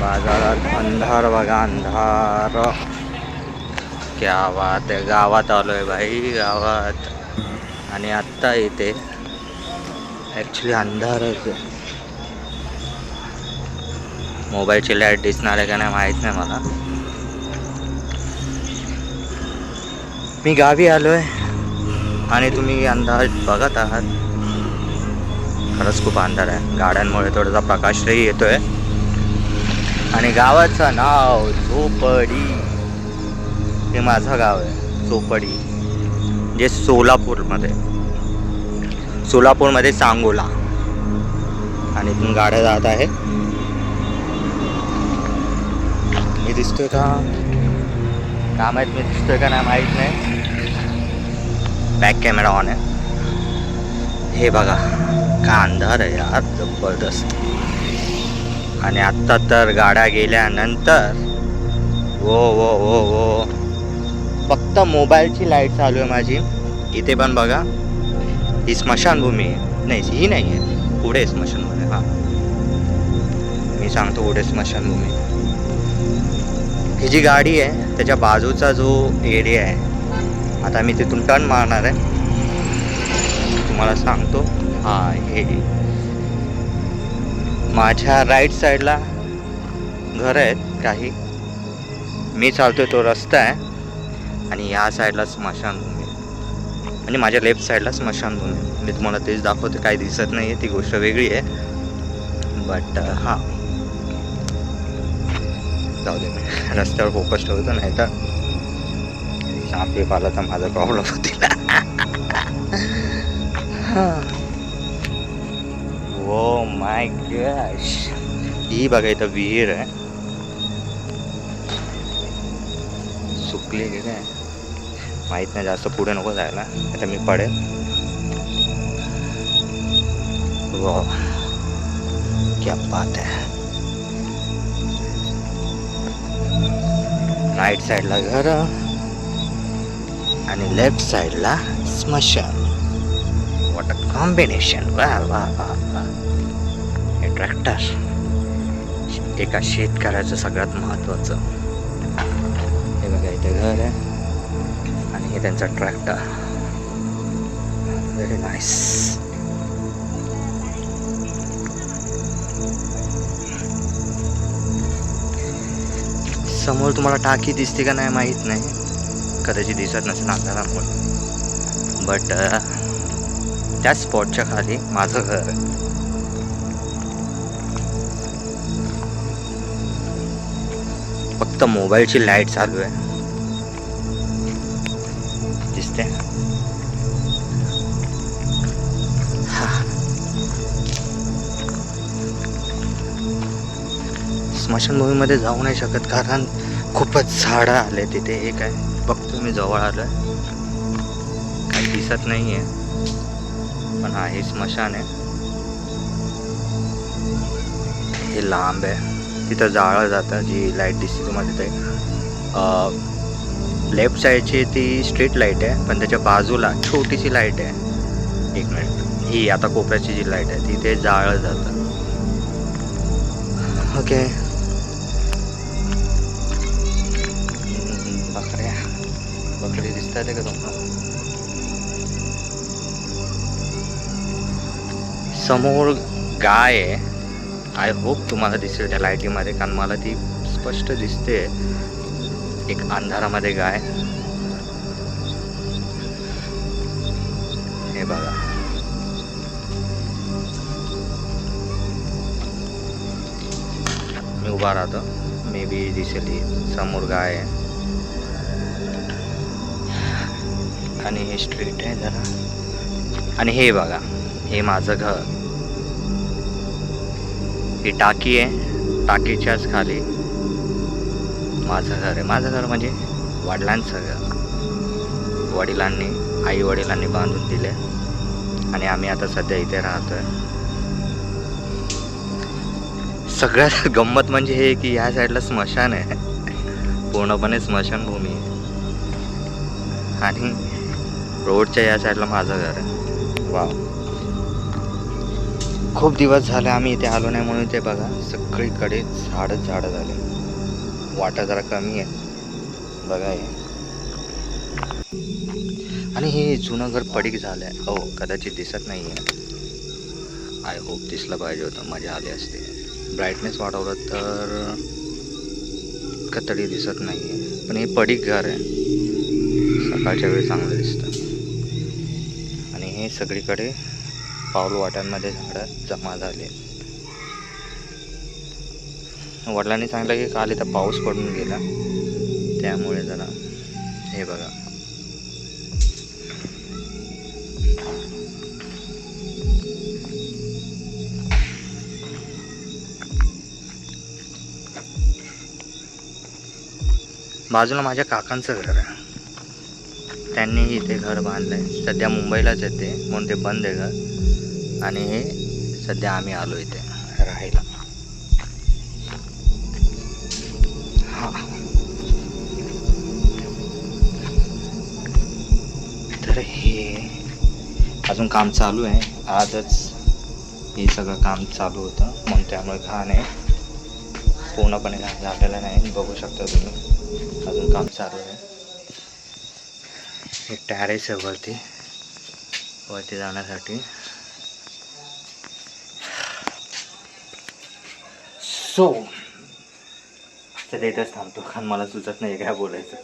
बाजारात अंधार बघा अंधार. क्या बात आहे गावात आलोय भाई गावात. आणि आत्ता इथे ॲक्च्युली अंधारच आहे. मोबाईलची लाइट दिसणार आहे का नाही माहीत नाही मला. मी गावी आलोय. आणि तुम्ही अंदाज बघत आहात. खरंच खूप अंधार आहे. गाड्यांमुळे थोडासा प्रकाशही येतोय. आणि गावाचं नाव चोपडी हे माझं गाव आहे चोपडी जे सोलापूरमध्ये. सोलापूरमध्ये सांगोला. आणि इथून गाड्या जात आहे. मी दिसतोय का? काय माहीत मी दिसतोय का नाही माहीत नाही. बॅक कॅमेरा ऑन आहे. हे बघा का अंधार आहे यार जबरदस्त. आणि आत्ता तर गाड्या गेल्यानंतर वो वो वो वो. फक्त मोबाईलची लाइट चालू आहे माझी. इथे पण बघा ही स्मशानभूमी आहे. नाही ही नाही आहे. पुढे स्मशानभूमी हां. मी सांगतो पुढे स्मशानभूमी. ही जी गाडी आहे त्याच्या बाजूचा जो एरिया आहे आता मी तिथून टर्न मारणार आहे. तुम्हाला सांगतो. हा हे. माझ्या राईट साईडला घर आहेत काही. मी चालतोय तो रस्ता आहे. आणि या साईडला स्मशानभूमी आहे. आणि माझ्या लेफ्ट साईडला स्मशानभूमी आहे. मी तुम्हाला तेच दाखवते काही दिसत नाही आहे ती गोष्ट वेगळी आहे. बट uh, हां. जाऊ दे. मी रस्त्यावर फोकस ठेवतो नाही तर साप बिप तर माझा प्रॉब्लेम होती ओ माय गॅश ही बघा इथं विहीर आहे सुकली की काय माहीत नाही जास्त पुढे नको जायला आता मी पडेल वा क्या बात आहे राईट साईडला घर आणि लेफ्ट साईडला स्मशान वॉट अ कॉम्बिनेशन वा वा वा वा हे ट्रॅक्टर एका शेतकऱ्याचं सगळ्यात महत्त्वाचं. हे बघा इथे घर आहे. आणि हे त्यांचा ट्रॅक्टर व्हेरी नाईस समोर तुम्हाला टाकी दिसते का नाही माहीत नाही. कदाचित दिसत नसेल अंधारामुळे. बट त्या स्पॉटच्या खाली माझं घर. आहे फक्त मोबाईलची लाइट चालू आहे. दिसते स्मशान स्मशानभूमीमध्ये जाऊ नाही शकत कारण खूपच झाडं आले तिथे. हे काय? बघतो मी जवळ आलं काही दिसत नाही आहे पण हा हे स्मशान आहे. हे लांब आहे. तिथं जाळं जातं जी लाइट दिसते तुम्हाला तिथे. लेफ्ट साईडची ती स्ट्रीट लाइट आहे पण त्याच्या बाजूला छोटीशी लाइट आहे. एक मिनिट ही आता कोपऱ्याची जी लाइट आहे तिथे जाळं जातं. ओके. बकऱ्या. बकरी दिसत आहे का तुम्हाला? समोर गाय आहे. आय होप तुम्हाला दिसेल त्या लाईटीमध्ये कारण मला ती स्पष्ट दिसते. एक अंधारामध्ये गाय. हे बघा. मी उभा राहतो. मे बी दिसेल समोर गाय आहे. आणि हे स्ट्रीट आहे जरा. आणि हे बघा. हे माझं घर. ही टाकी आहे टाकीच्याच खाली. माझं घर आहे. माझं घर म्हणजे वडिलांचं घर. वडिलांनी आई वडिलांनी बांधून दिले. आणि आम्ही आता सध्या इथे राहतोय. सगळ्यात गंमत म्हणजे हे की ह्या साईडला स्मशान आहे. पूर्णपणे स्मशानभूमी आहे. आणि रोडच्या या साईडला माझं घर आहे. वाव. खूप दिवस झाले आम्ही इथे आलो नाही म्हणून ते बघा सगळीकडे झाडच झाडं झाले. वाटा जरा कमी आहे. बघा हे. आणि हे जुनं घर पडीक झालं आहे हो कदाचित दिसत नाही आहे आय होप दिसलं पाहिजे होतं मजा आली असते. ब्राईटनेस वाढवलं तर कतडी दिसत नाही आहे पण हे पडीक घर आहे. सकाळच्या वेळी चांगलं दिसतं. आणि हे सगळीकडे पाऊल वाट्यांमध्ये झाडं जमा झाले. वडिलांनी सांगितलं की काल इथं पाऊस पडून गेला. त्यामुळे जरा हे बघा. बाजूला माझ्या काकांचं घर आहे. त्यांनीही इथे घर बांधलं आहे सध्या मुंबईलाच येते म्हणून ते बंद आहे घर. आणि हे सध्या आम्ही आलो इथे राहायला. हा. तर हे अजून काम चालू आहे. आजच हे सगळं काम चालू होतं. म्हणून त्यामुळे घाण आहे. पूर्णपणे घाण झालेलं नाही. बघू शकता तुम्ही. अजून काम चालू आहे. एक टॅरेस आहे वरती. वरती जाण्यासाठी. सो चला इथंच थांबतो. कारण मला सुचत नाही काय बोलायचं.